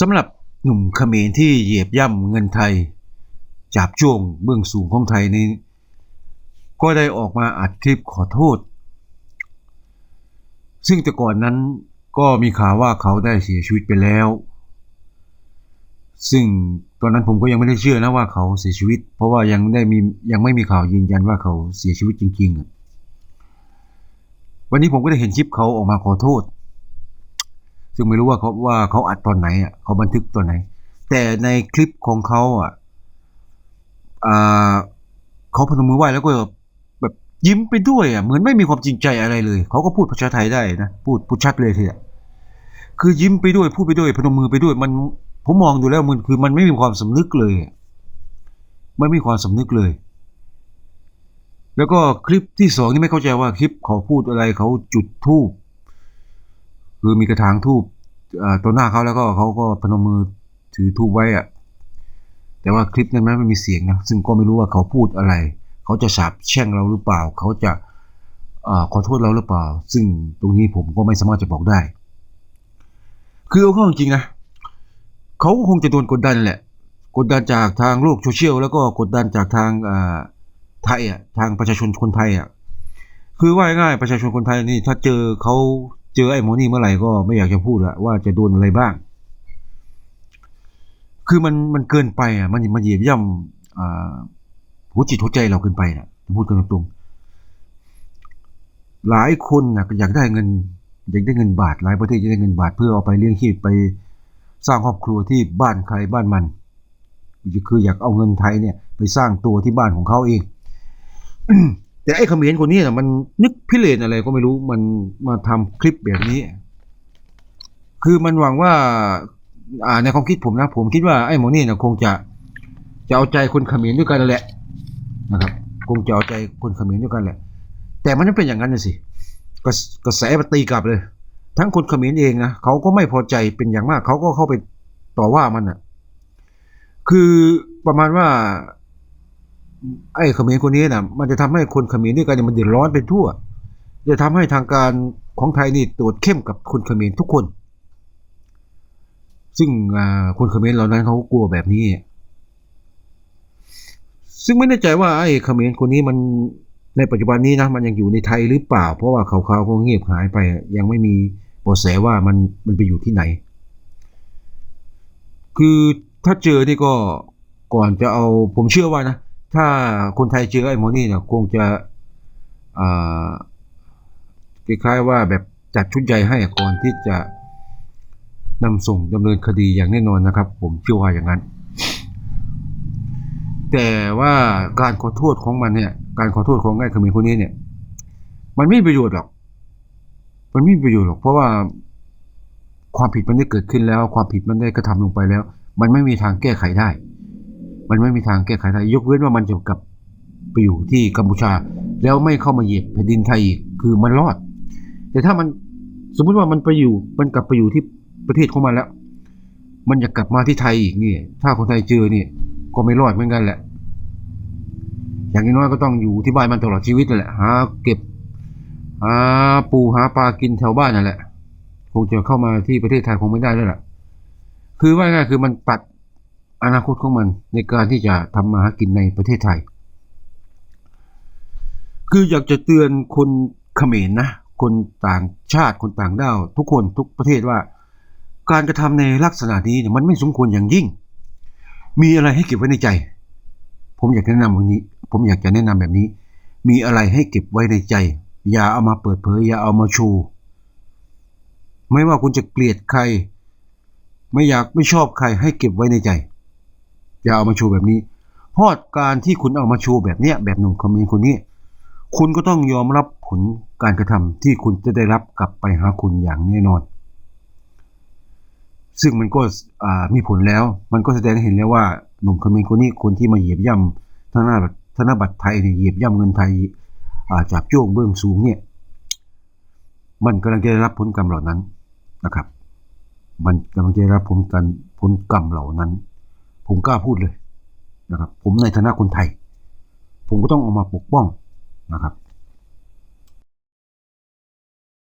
สำหรับหนุ่มเขมรที่เหยียบย่ำเงินไทยจับจ้วงเบื้องสูงของไทยนี้ ก็ได้ออกมาอัดคลิปขอโทษ ซึ่งแต่ก่อนนั้นก็มีข่าวว่าเขาได้เสียชีวิตไปแล้ว ซึ่งตอนนั้นผมก็ยังไม่ได้เชื่อนะว่าเขาเสียชีวิต เพราะว่ายังได้มียังไม่มีข่าวยืนยันว่าเขาเสียชีวิตจริง ๆ วันนี้ผมก็ได้เห็นคลิปเขาออกมาขอโทษ ซึ่งไม่รู้ว่าเขาว่าเขาอัดตอนไหนอะเขาบันทึกตอนไหน แต่ในคลิปของเขาอะอ่าเขาพนมมือไหว้แล้วก็แบบยิ้มไปด้วยอะเหมือนไม่มีความจริงใจอะไรเลย เขาก็พูดภาษาไทยได้นะพูดพูดชัดเลยทีอะคือยิ้มไปด้วยพูดไปด้วยพนมมือไปด้วยมันผมมองดูแล้วมันคือมันไม่มีความสำนึกเลยไม่มีความสำนึกเลย แล้วก็คลิปที่สองนี่ไม่เข้าใจว่าคลิปเขาพูดอะไรเขาจุดธูป คือมีกระถางทูบต่อหน้าเขาแล้วก็เขาก็พนมมือถือทูบไว้อะแต่ว่าคลิปนั้นมันไม่มีเสียงนะซึ่งก็ไม่รู้ว่าเขาพูดอะไร เขาจะสาบแช่งเราหรือเปล่า เขาจะอขอโทษเราหรือเปล่า ซึ่งตรงนี้ผมก็ไม่สามารถจะบอกได้ คือเอาเข้าจริงนะเขาก็คงจะโดนกดดันแหละ กดดันจากทางโลกโซเชียลแล้วก็กดดันจากทางไทยอะทางประชาชนคนไทยอะคือว่าง่ายประชาชนคนไทยนี่ถ้าเจอเขา เจอไอ้หมอนี่เมื่อไหร่ก็ไม่อยากจะพูดละว่าจะโดนอะไรบ้าง คือมันมันเกินไปอะมันมันเหยียบย่ำอ่าหัวจิตหัวใจเราเกินไปนะพูดกันตรงๆหลายคนนะอยากได้เงินอยากได้เงินบาทหลายประเทศอยากได้เงินบาทเพื่อเอาไปเลี้ยงชีพไปสร้างครอบครัวที่บ้านใครบ้านมันคืออยากเอาเงินไทยเนี่ย ไปสร้างตัวที่บ้านของเขาเอง แต่ไอ้เขมรคนนี้น่ะมันนึกพิเรนอะไรก็ไม่รู้มันมาทำคลิปแบบนี้ คือมันหวังว่า อ่าในความคิดผมนะ ผมคิดว่าไอ้หมอนี่นะคงจะจะเอาใจคนเขมรด้วยกันนั่นแหละนะครับ คงจะเอาใจคนเขมรด้วยกันแหละ แต่มันไม่เป็นอย่างนั้นนะสิกระกระแสมันตีกลับเลย ทั้งคนเขมรเองนะเขาก็ไม่พอใจเป็นอย่างมากเขาก็เข้าไปต่อว่ามันอะ คือประมาณว่า ไอ้เขมรคนนี้นะมันจะทำให้คนเขมรด้วยกันเนี่ยมันเดือดร้อนไปทั่ว จะทำให้ทางการของไทยนี่ตรวจเข้มกับคนเขมรทุกคน ซึ่งอ่าคนเขมรเหล่านั้นเขากลัวแบบนี้ ซึ่งไม่แน่ใจว่าไอ้เขมรคนนี้มันในปัจจุบันนี้นะมันยังอยู่ในไทยหรือเปล่า เพราะว่าเขาเขาก็เงียบหายไป ยังไม่มีเบาะแสว่ามันมันไปอยู่ที่ไหน คือถ้าเจอนี่ก็ก่อนจะเอาผมเชื่อว่านะ ถ้าคนไทยเจอไอ้หมนี่เนี่ยคงจะคล้ายๆว่าแบบจัดชุดใหญ่ให้ก่อนที่จะนำส่งดำเนินคดีอย่างแน่นอนนะครับ ผมเชื่อว่าอย่างนั้น แต่ว่าการขอโทษของมันเนี่ย การขอโทษของไอ้เขมรคนนี้เนี่ย มันไม่มีประโยชน์หรอก มันไม่มีประโยชน์หรอก เพราะว่าความผิดมันได้เกิดขึ้นแล้ว ความผิดมันได้กระทำลงไปแล้ว มันไม่มีทางแก้ไขได้ มันไม่มีทางแก้ไขได้ยกเว้นว่ามันจะกลับไปอยู่ที่กัมพูชา แล้วไม่เข้ามาเหยียบแผ่นดินไทยอีกคือมันรอด แต่ถ้ามันสมมุติว่ามันไปอยู่มันกลับไปอยู่ที่ประเทศของมันแล้ว มันจะกลับมาที่ไทยอีกนี่ ถ้าคนไทยเจอเนี่ย ก็ไม่รอดเหมือนกันแหละ อย่างน้อยก็ต้องอยู่ที่บ้านมันตลอดชีวิตนั่นแหละหาเก็บหาปูหาปลากินแถวบ้านนั่นแหละคงจะเข้ามาที่ประเทศไทยคงไม่ได้แล้วล่ะ คือว่าง่ายคือมันปัด อนาคตของมันในการที่จะทำมาหากินในประเทศไทย คืออยากจะเตือนคนเขมรนะคนต่างชาติคนต่างด้าวทุกคนทุกประเทศว่า การกระทำในลักษณะนี้เนี่ยมันไม่สมควรอย่างยิ่ง มีอะไรให้เก็บไว้ในใจ ผมอยากแนะนำวันนี้ ผมอยากจะแนะนำแบบนี้ มีอะไรให้เก็บไว้ในใจ อย่าเอามาเปิดเผย อย่าเอามาโชว์ไม่ว่าคุณจะเกลียดใคร ไม่อยากไม่ชอบใครให้เก็บไว้ในใจ อย่าเอามาโชว์แบบนี้ เพราะการที่คุณเอามาโชว์แบบเนี้ยแบบหนุ่มคอมเมนต์คนนี้ คุณก็ต้องยอมรับผลการกระทำที่คุณจะได้รับกลับไปหาคุณอย่างแน่นอน ซึ่งมันก็มีผลแล้ว มันก็แสดงให้เห็นแล้วว่าหนุ่มคอมเมนต์คนนี้คนที่มาเหยียบย่ำธนบัตรธนบัตรไทยเนี่ยเหยียบย่ำเงินไทยาจับโจ้งเบื้องสูงเนี่ย มันกำลังจะได้รับผลกรรมเหล่านั้นนะครับ มันกำลังจะได้รับผลกันผลกรรมเหล่านั้น ผมกล้าพูดเลยนะครับ ผมในฐานะคนไทย ผมก็ต้องออกมาปกป้องนะครับ